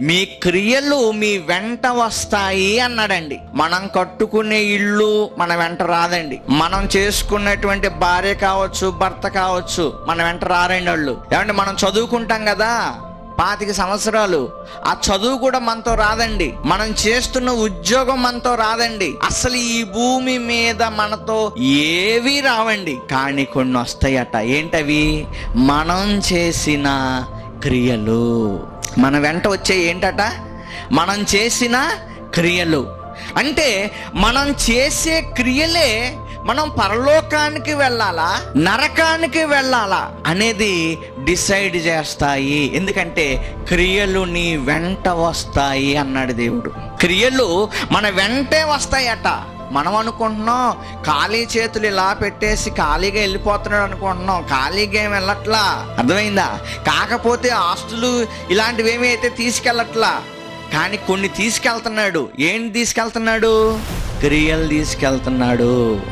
మీ క్రియలు మీ వెంట వస్తాయి అన్నాడండి. మనం కట్టుకునే ఇల్లు మన వెంట రాదండి. మనం చేసుకున్నటువంటి భార్య కావచ్చు భర్త కావచ్చు మన వెంట రారండి వాళ్ళు. ఏమంటే మనం చదువుకుంటాం కదా? పాతిక సంవత్సరాలు. ఆ చదువు కూడా మనతో రాదండి. మనం చేస్తున్న ఉద్యోగం మనతో రాదండి. అసలు ఈ భూమి మీద మనతో ఏవి రావండి. కానీ కొన్ని వస్తాయట. ఏంటవి? మనం చేసిన క్రియలు. మన వెంట వచ్చే ఏంటట? మనం చేసిన క్రియలు. అంటే మనం చేసే క్రియలే మనం పరలోకానికి వెళ్ళాలా? నరకానికి వెళ్ళాలా? అనేది డిసైడ్ చేస్తాయి. ఎందుకంటే క్రియలు నీ వెంట వస్తాయి అన్నాడు దేవుడు. క్రియలు మన వెంటే వస్తాయట. మనం అనుకుంటున్నాం ఖాళీ చేతులు ఇలా పెట్టేసి ఖాళీగా వెళ్ళిపోతున్నాడు అనుకుంటున్నాం ఖాళీగా ఏం వెళ్ళట్లా? అర్థమైందా? కాకపోతే ఆస్తులు ఇలాంటివి ఏమి అయితే తీసుకెళ్ళట్లా? కానీ కొన్ని తీసుకెళ్తున్నాడు. ఏంటి తీసుకెళ్తున్నాడు? క్రియలు తీసుకెళ్తున్నాడు.